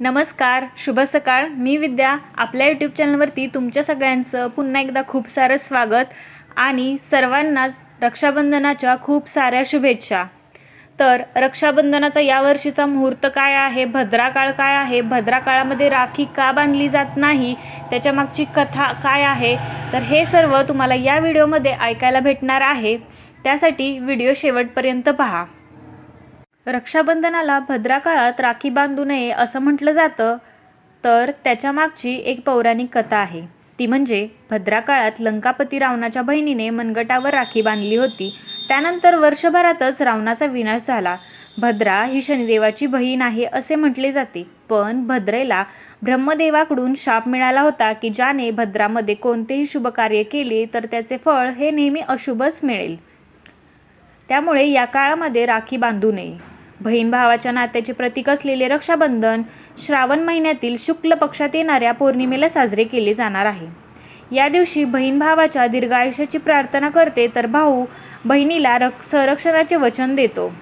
नमस्कार शुभ सकाळ. मी विद्या. आपल्या यूट्यूब चॅनलवरती तुमच्या सगळ्यांचं पुन्हा एकदा खूप सारं स्वागत आणि सर्वांनाच रक्षाबंधनाच्या खूप साऱ्या शुभेच्छा. तर रक्षाबंधनाचा यावर्षीचा मुहूर्त काय आहे? भद्रा काळ काय आहे? भद्रा काळामध्ये राखी का बांधली जात नाही? त्याच्या मागची कथा काय आहे? तर हे सर्व तुम्हाला या व्हिडिओमध्ये ऐकायला भेटणार आहे. त्यासाठी व्हिडिओ शेवटपर्यंत पहा. रक्षाबंधनाला भद्रा काळात राखी बांधू नये असं म्हटलं जातं तर त्याच्या मागची एक पौराणिक कथा आहे. ती म्हणजे भद्रा काळात लंकापती रावणाच्या बहिणीने मनगटावर राखी बांधली होती. त्यानंतर वर्षभरातच रावणाचा विनाश झाला. भद्रा ही शनिदेवाची बहीण आहे असे म्हटले जाते. पण भद्रेला ब्रह्मदेवाकडून शाप मिळाला होता की ज्याने भद्रामध्ये कोणतेही शुभ कार्य केले तर त्याचे फळ हे नेहमी अशुभच मिळेल. त्यामुळे या काळामध्ये राखी बांधू नये. बहीण भावाच्या नात्याचे प्रतीक असलेले रक्षाबंधन श्रावण महिन्यातील शुक्ल पक्षात येणाऱ्या पौर्णिमेला साजरे केले जाणार आहे. या दिवशी बहीण भावाच्या दीर्घायुष्याची प्रार्थना करते तर भाऊ बहिणीला रक संरक्षणाचे वचन देतो.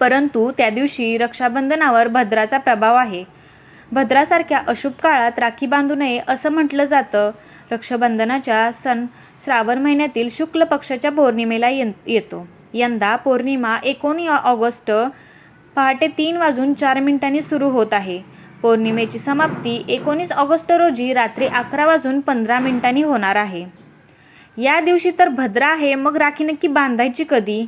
परंतु त्या दिवशी रक्षाबंधनावर भद्राचा प्रभाव आहे. भद्रासारख्या अशुभ काळात राखी बांधू नये असं म्हटलं जातं. रक्षाबंधनाच्या सण श्रावण महिन्यातील शुक्ल पक्षाच्या पौर्णिमेला येतो. यंदा पौर्णिमा एकोणी ऑगस्ट पहाटे तीन वाजून चार मिनिटांनी सुरू होत आहे. पौर्णिमेची समाप्ती एकोणीस ऑगस्ट रोजी रात्री अकरा वाजून पंधरा मिनिटांनी होणार आहे. या दिवशी तर भद्रा आहे मग राखी नक्की बांधायची कधी?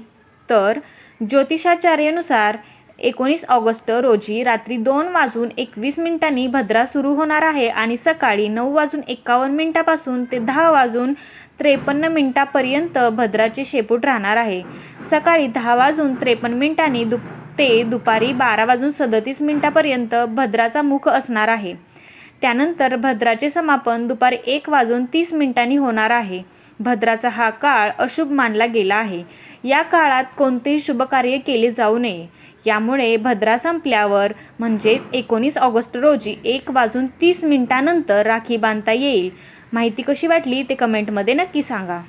तर ज्योतिषाचार्यानुसार एकोणीस ऑगस्ट रोजी रात्री दोन वाजून एकवीस मिनिटांनी भद्रा सुरू होणार आहे आणि सकाळी नऊ वाजून एकावन्न मिनिटापासून ते दहा वाजून त्रेपन्न मिनिटापर्यंत भद्राचे शेपूट राहणार आहे. सकाळी दहा वाजून त्रेपन्न मिनिटांनी दुप ते दुपारी बारा वाजून सदतीस मिनिटापर्यंत भद्राचा मुख असणार आहे. त्यानंतर भद्राचे समापन दुपारी एक वाजून तीस मिनिटांनी होणार आहे. भद्राचा हा काळ अशुभ मानला गेला आहे. या काळात कोणतेही शुभ कार्य केले जाऊ नये. यामुळे भद्रा संपल्यावर म्हणजेच एकोणीस ऑगस्ट रोजी एक वाजून तीस मिनिटानंतर राखी बांधता येईल. माहिती कशी वाटली ते कमेंटमध्ये नक्की सांगा.